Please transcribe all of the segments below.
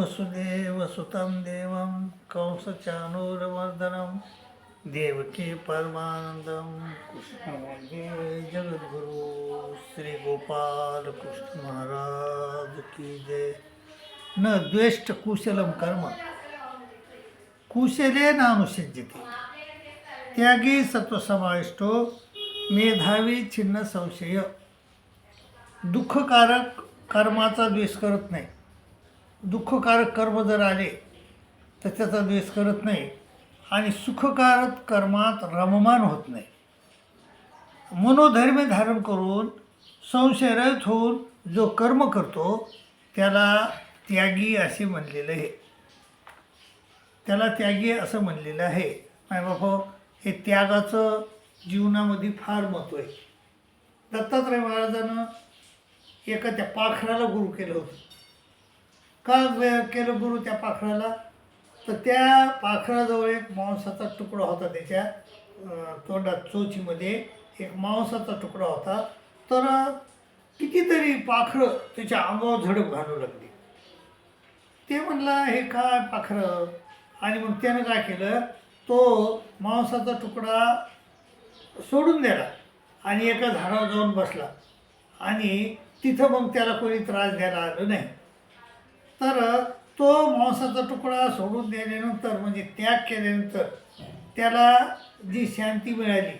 वसुदेवसुतं देवं कंसचानूरमर्दनं देवकी परमानन्दं। कृष्णवन्दे जगद्गुरु श्री गोपाल कृष्ण महाराज की जय। न द्वेष्ट कुशलं कर्म। कुशले नानुषज्यते त्यागी सत्वसमाविष्टो मेधावी छिन्न संशय। दुःखकारक कर्माचा द्वेष करत नाही। दुःखकारक कर्म जर आले तर त्याचा द्वेष करत नाही. आणि सुखकारक कर्मात रममान होत नाही. मनोधर्म धारण करून संशयरहित होऊन जो कर्म करतो त्याला त्यागी असे म्हणलेलं आहे. त्याला त्यागी असं म्हणलेलं आहे. माय बाबा हे त्यागाचं जीवनामध्ये फार महत्त्व आहे. दत्तात्रय महाराजानं एका त्या पाखराला गुरु केलं होतं. का केलं गुरु त्या पाखराला तर त्या पाखराजवळ एक मांसाचा तुकडा होता त्याच्या तोंडात चोचीमध्ये. एक मांसाचा तुकडा होता. तर कितीतरी पाखरं त्याच्या अंगावर झडप घालू लागली. ते म्हणलं हे काय पाखरं? आणि मग त्यानं काय केलं तो मांसाचा तुकडा सोडून दिला आणि एका झाडावर जाऊन बसला. आणि तिथं मग त्याला कोणी त्रास द्यायला आलं नाही. तर तो मांसाचा तुकडा सोडून दिल्यानंतर म्हणजे त्याग केल्यानंतर त्याला जी शांती मिळाली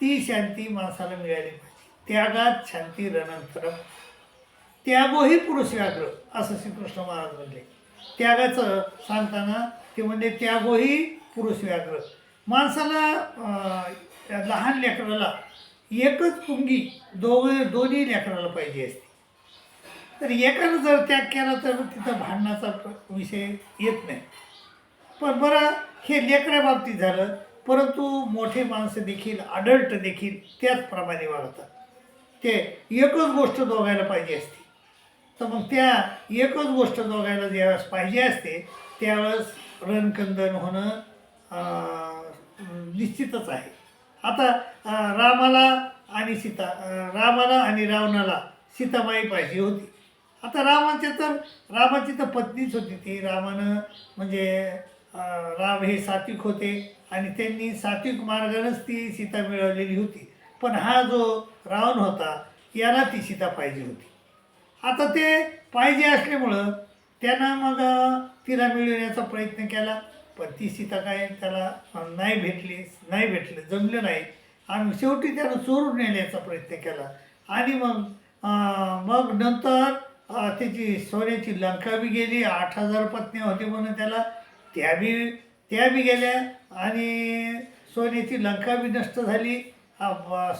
ती शांती माणसाला मिळाली पाहिजे. त्यागात शांती रनंतरम त्यागोही पुरुष व्याघ्र असं श्रीकृष्ण महाराज म्हणले. त्यागाचं सांगताना ते म्हणजे त्यागोही पुरुष व्याघ्र. माणसाला लहान लेकराला एकच पुंगी दोघे दोन्ही लेकराला पाहिजे असते. तर एकानं जर त्याग केला तर तिथं भांडणाचा प्र- विषय येत नाही. पण बरं हे लेकरा बाबतीत झालं परंतु मोठे माणसं देखील अडल्ट देखील त्याचप्रमाणे वागतात. ते एकच गोष्ट दोघायला पाहिजे असते. तर मग त्या एकच गोष्ट दोघायला ज्यावेळेस पाहिजे असते त्यावेळेस रणकंदन होणं निश्चितच आहे. आता रामाला आणि सीता रामाला आणि रावणाला सीतामाई पाहिजे होती. आता रामाच्या तर रामाची तर पत्नीच होती ती रामानं म्हणजे राम हे सात्विक होते आणि त्यांनी सात्विक मार्गानंच ती सीता मिळवलेली होती. पण हा जो रावण होता याला ती सीता पाहिजे होती. आता ते पाहिजे असल्यामुळं त्यानं मग तिला मिळवण्याचा प्रयत्न केला पण ती सीता काय त्याला नाही भेटली नाही भेटलं जमलं नाही. आणि शेवटी त्यानं चोरून नेण्याचा प्रयत्न केला. आणि मग मग नंतर त्याची सोन्याची लंका बी गेली आठ हजार पत्नी होती म्हणून त्याला त्या बी त्या बी गेल्या आणि सोन्याची लंका बी नष्ट झाली.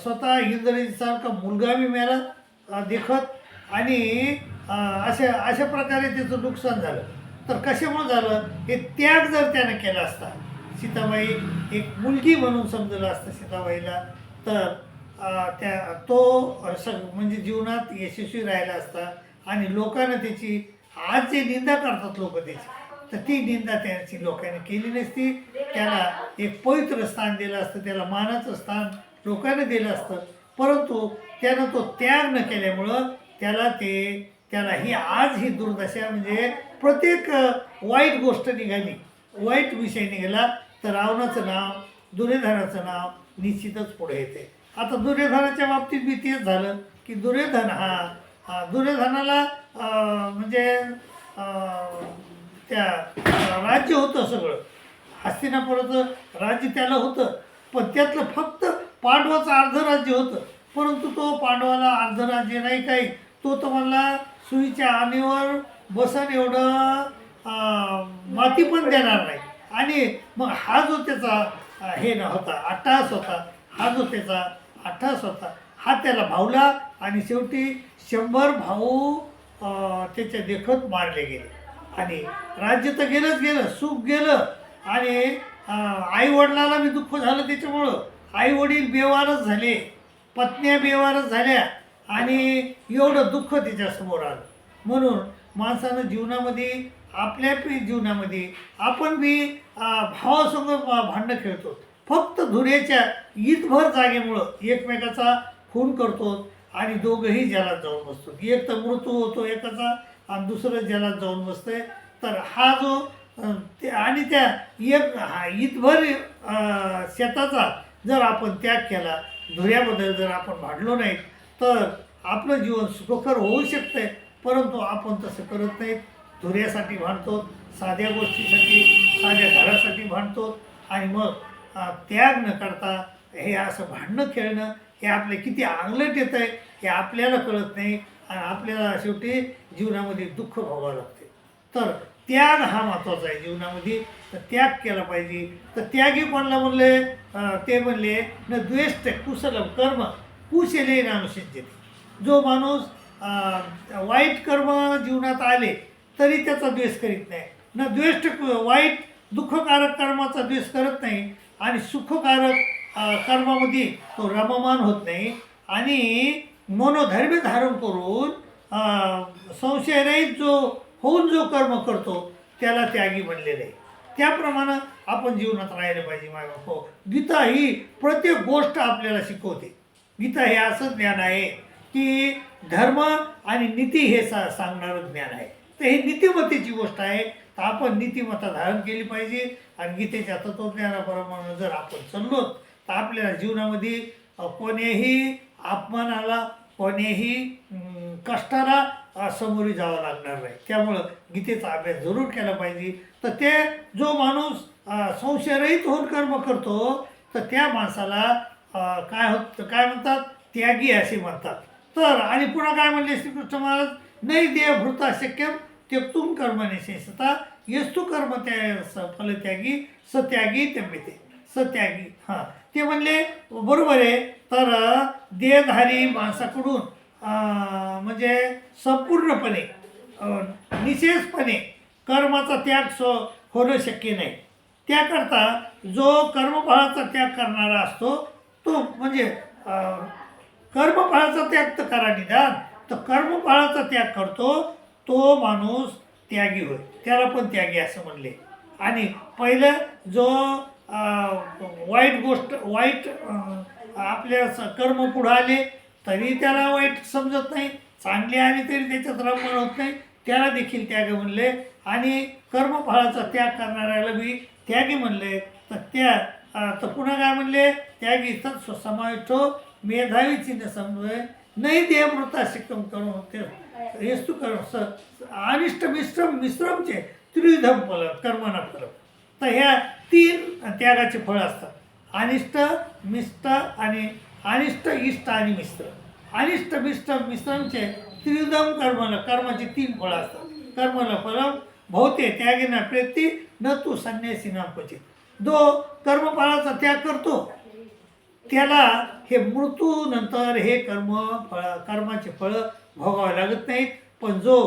स्वतः इंद्रजीसारखा मुलगा बी मेला देखत. आणि अशा अशा प्रकारे त्याचं नुकसान झालं. तर कशामुळे झालं? हे त्याग जर त्यानं केला असता सीताबाई एक मुलगी म्हणून समजलं असतं सीताबाईला तर त्या तो सग म्हणजे जीवनात यशस्वी राहिला असता. आणि लोकांना त्याची आज जे निंदा करतात लोक त्याची तर ती निंदा त्याची लोकांनी केली नसती. त्याला एक पवित्र स्थान दिलं असतं त्याला मानाचं स्थान लोकांनी दिलं असतं. परंतु त्यानं तो त्याग न केल्यामुळं त्याला ते त्याला ही आज ही दुर्दशा म्हणजे प्रत्येक वाईट गोष्ट निघाली. वाईट विषय निघाला तर रावणाचं नाव दुर्योधनाचं नाव निश्चितच पुढे येते. आता दुर्योधनाच्या बाबतीत बी तेच झालं की दुर्योधन हा दुर्योधनाला म्हणजे त्या राज्य होतं सगळं. हस्तिनापुराचं राज्य त्याला होतं पण त्यातलं फक्त पांडवाचं अर्ध राज्य होतं. परंतु तो पांडवाला अर्ध राज्य नाही काही. तो तुम्हाला सुईच्या आणीवर बसन एवढं माती पण देणार नाही. आणि मग हा जो त्याचा हे न होता अट्टास होता हा जो त्याचा अट्टास होता हा त्याला भावला आणि शेवटी शंभर भाऊ त्याच्या देखत मारले गेले. आणि राज्य तर गेलंच गेलं सुख गेलं. आणि आई वडिलाला दुःख झालं त्याच्यामुळं. आई वडील बेवारच झाले पत्न्या बेवारच झाल्या. आणि एवढं दुःख त्याच्यासमोर आलं. म्हणून माणसानं जीवनामध्ये आपल्या जीवनामध्ये आपण बी भावासंग भांडणं खेळतो. फक्त धुऱ्याच्या ईदभर जागेमुळं एकमेकाचा खून करतो. आणि दोघंही जलात जाऊन बसतो. एक तर मृत्यू होतो एकाचा आणि दुसरं जलात जाऊन बसतंय. तर हा जो ते आणि त्या एक हा इतभर शेताचा जर आपण त्याग केला धुऱ्याबद्दल जर आपण भांडलो नाही तर आपलं जीवन सुखकर होऊ शकतंय. परंतु आपण तसं करत नाही. धुऱ्यासाठी भांडतो साध्या गोष्टीसाठी साध्या घरासाठी भांडतो. आणि मग त्याग न करता हे असं भांडणं खेळणं हे आपले किती अंगलट येत आहे हे आपल्याला कळत नाही आणि आपल्याला शेवटी जीवनामध्ये दुःख भोगावं लागते. तर त्याग हा महत्त्वाचा आहे जीवनामध्ये. तर त्याग केला पाहिजे. तर त्यागी कोणाला म्हणले? ते म्हणले न द्वेष्ट कुशलम कर्म कुशले नानुषिंचते जो माणूस वाईट कर्म जीवनात आले तरी त्याचा द्वेष करीत नाही. न द्वेष्ट वाईट दुःखकारक कर्माचा द्वेष करत नाही आणि सुखकारक कर्मामध्ये तो रममान होत नाही आणि मनोधर्म धारण करून संशयरहित जो होऊन जो कर्म करतो त्याला त्यागी बनलेलं आहे. त्याप्रमाणे आपण जीवनात राहिलं पाहिजे माझ्या हो गीता ही प्रत्येक गोष्ट आपल्याला शिकवते. गीता हे असं ज्ञान आहे की धर्म आणि नीती हे सा सांगणारं ज्ञान आहे. तर ही नीतिमत्तेची गोष्ट आहे. तर आपण नीतिमत्ता धारण केली पाहिजे. आणि गीतेच्या तत्वज्ञानाप्रमाणे जर आपण चाललो आपल्या जीवनामध्ये कोणीही अपमानाला कोणीही कष्टाला समोरी जावं लागणार नाही. त्यामुळं गीतेचा अभ्यास जरूर केला पाहिजे. तर ते जो माणूस संशयरहित होऊन कर्म करतो तर त्या माणसाला काय होत काय म्हणतात? त्यागी असे म्हणतात. तर आणि पुन्हा काय म्हणले श्रीकृष्ण महाराज? नाही देह भृता शक्यम त्यक्तुम कर्म निशेषता यस्तु कर्म त्या स- फलत्यागी सत्यागी ते सत्यागी हां. ते म्हणले बरोबर आहे. तर देहधारी माणसाकडून म्हणजे संपूर्णपणे निशेषपणे कर्माचा त्याग स होणं शक्य नाही. त्याकरता जो कर्मफळाचा त्याग करणारा असतो तो म्हणजे कर्मफळाचा त्याग तर करा निदान. तर कर्मफळाचा त्याग करतो तो माणूस त्यागी होय त्याला पण त्यागी असं म्हणले. आणि पहिलं जो वाईट गोष्ट वाईट आपल्या स- कर्म पुढं आले तरी त्याला वाईट समजत नाही. चांगले आले तरी त्याच्यात रमण होत नाही. त्याला देखील त्याग म्हणले. आणि कर्मफळाचा त्याग करणाऱ्याला बी त्यागी म्हणले. तर त्या तर पुन्हा काय म्हणले? त्यागी तत्स्व समाविष्ट हो, मेधावी चिन्ह समजवे नाही देहमृता शिकम करून ते हेस्तू कर्म स अनिष्ट मिश्रम मिश्रमचे त्रिविधम फल कर्मना फल. तर ह्या तीन त्यागाचे फळ असतात. अनिष्ट मिष्ट आणि अनिष्ट इष्ट आणि मिश्र. अनिष्ट मिष्ट मिश्रणचे त्रिदम कर्मला कर्माचे तीन फळं असतात. कर्मला फलम भवते त्यागेना प्रेती न तू संन्यासीना क्वचित. जो कर्मफळाचा त्याग करतो त्याला हे मृत्यूनंतर हे कर्म फळ कर्माचे फळं भोगावे लागत नाहीत. पण जो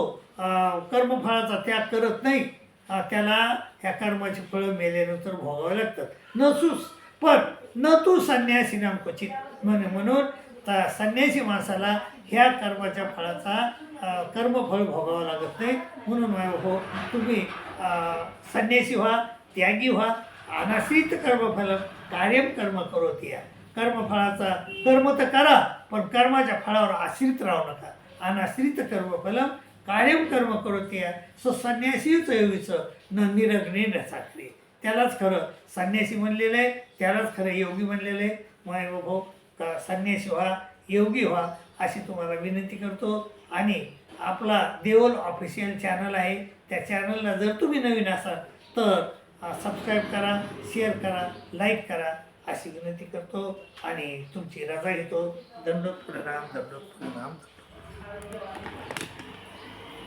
कर्मफळाचा त्याग करत नाही त्याला ह्या कर्माची फळं मेल्यानंतर भोगावे लागतात नसूस पण न तू संन्यासी नाम क्वचित म्हण म्हणून तर संन्यासी माणसाला ह्या कर्माच्या फळाचा कर्मफळ भोगावं लागत नाही. म्हणून हो तुम्ही संन्यासी व्हा त्यागी व्हा अनाश्रित कर्मफल कार्यम कर्म करोत या कर्मफळाचा कर्म तर करा पण कर्माच्या फळावर आश्रित राहू नका. अनाश्रित कर्मफलम कायम कर्म करोती या सो संन्यासीच योगीचं न निरग्ने साखरे त्यालाच खरं संन्यासी म्हणलेलं आहे त्यालाच खरं योगी म्हणलेलं आहे. माय भाऊ हो, हो, का संन्यासी व्हा योगी व्हा अशी तुम्हाला विनंती करतो. आणि आपला देवल ऑफिशियल चॅनल आहे. त्या चॅनलला जर तुम्ही नवीन असाल तर सबस्क्राईब करा शेअर करा लाईक करा अशी विनंती करतो. आणि तुमची रजा घेतो. दंडोत प्रणाम दंडोत प्रणाम